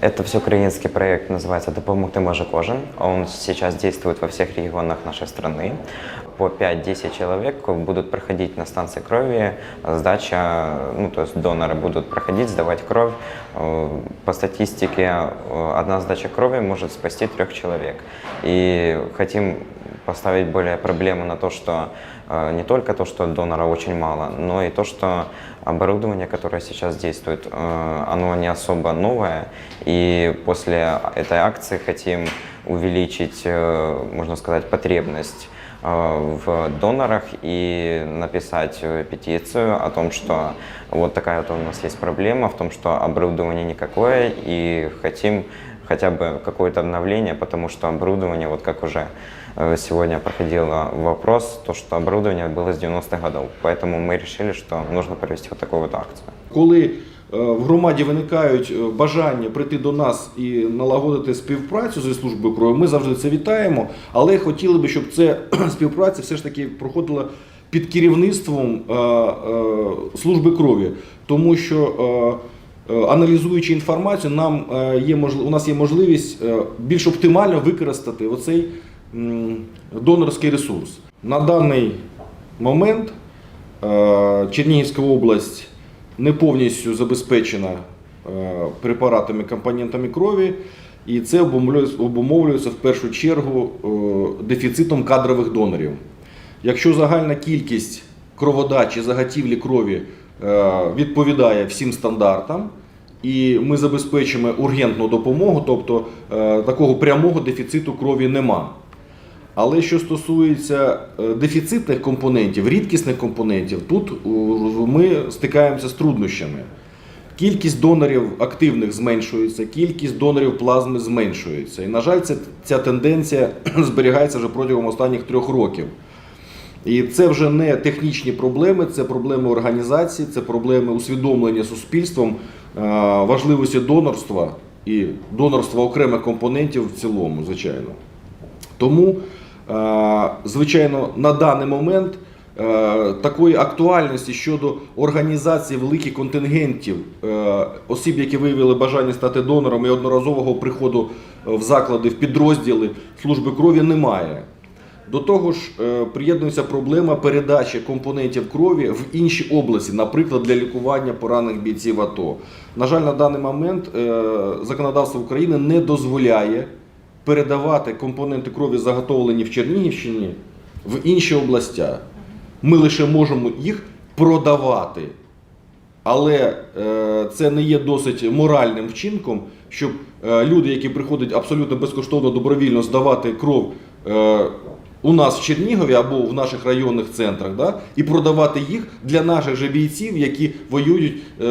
Это всеукраинский проект, называется «Допомогти може кожен». Он сейчас действует во всех регионах нашей страны. По 5-10 человек будут проходить на станции крови сдача, ну, то есть доноры будут проходить, сдавать кровь. Э, По статистике, э, одна сдача крови может спасти трех человек. И хотим поставить более проблему на то, что э, не только то, что донора очень мало, но и то, что оборудование, которое сейчас действует, э, оно не особо новое. И после этой акции хотим увеличить, э, можно сказать, потребность э, в донорах и написать петицию о том, что вот такая вот у нас есть проблема, в том, что оборудование никакое, и хотим хотя бы какое-то обновление, потому что оборудование, вот как уже э, сегодня проходил вопрос, то, что оборудование было с 90-х годов. Поэтому мы решили, что нужно провести вот такую вот акцию. Коли е, в громаді виникають е, бажання прийти до нас і налагодити співпрацю зі службою крові, ми завжди це вітаємо, але хотіли би, щоб ця співпраця все ж таки проходила під керівництвом е, е, служби крові, тому що. е, е, Аналізуючи інформацію, нам е, є у нас є можливість е, більш оптимально використати оцей донорський ресурс. На даний момент е, Чернігівська область не повністю забезпечена е, препаратами, компонентами крові, і це обумовлюється- в першу чергу е, дефіцитом кадрових донорів. Якщо загальна кількість кроводачі заготівлі крові е, відповідає всім стандартам, і ми забезпечимо ургентну допомогу, тобто е, такого прямого дефіциту крові нема. Але що стосується е, дефіцитних компонентів, рідкісних компонентів, тут е, ми стикаємося з труднощами. Кількість донорів активних зменшується, кількість донорів плазми зменшується. І, на жаль, ця тенденція зберігається вже протягом останніх трьох років. І це вже не технічні проблеми, це проблеми організації, це проблеми усвідомлення суспільством е, важливості донорства і донорства окремих компонентів в цілому, звичайно. Тому, е, звичайно, на даний момент е, такої актуальності щодо організації великих контингентів осіб, які виявили бажання стати донором і одноразового приходу в заклади, в підрозділи служби крові немає. До того ж, е, приєднується проблема передачі компонентів крові в інші області, наприклад, для лікування поранених бійців АТО. На жаль, на даний момент е, законодавство України не дозволяє передавати компоненти крові, заготовлені в Чернігівщині, в інші областя. Ми лише можемо їх продавати. Але е, це не є досить моральним вчинком, щоб люди, які приходять абсолютно безкоштовно добровільно здавати кров у нас в Чернігові або в наших районних центрах, да, і продавати їх для наших же бійців, які воюють е,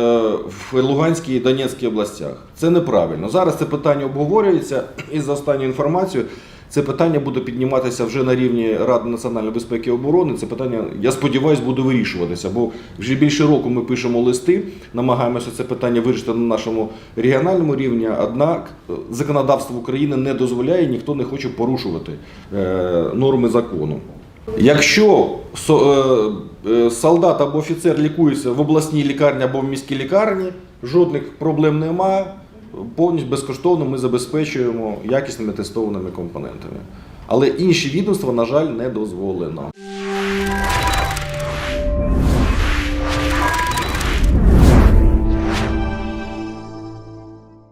в Луганській і Донецькій областях. Це неправильно. Зараз це питання обговорюється, і за останню інформацією це питання буде підніматися вже на рівні Ради національної безпеки і оборони. Це питання, я сподіваюся, буде вирішуватися. Бо вже більше року ми пишемо листи, намагаємося це питання вирішити на нашому регіональному рівні. Однак е, законодавство України не дозволяє, ніхто не хоче порушувати е, норми закону. Якщо со- е, солдат або офіцер лікується в обласній лікарні або в міській лікарні, жодних проблем немає. Повністю безкоштовно ми забезпечуємо якісними тестованими компонентами. Але інші відомства, на жаль, не дозволено.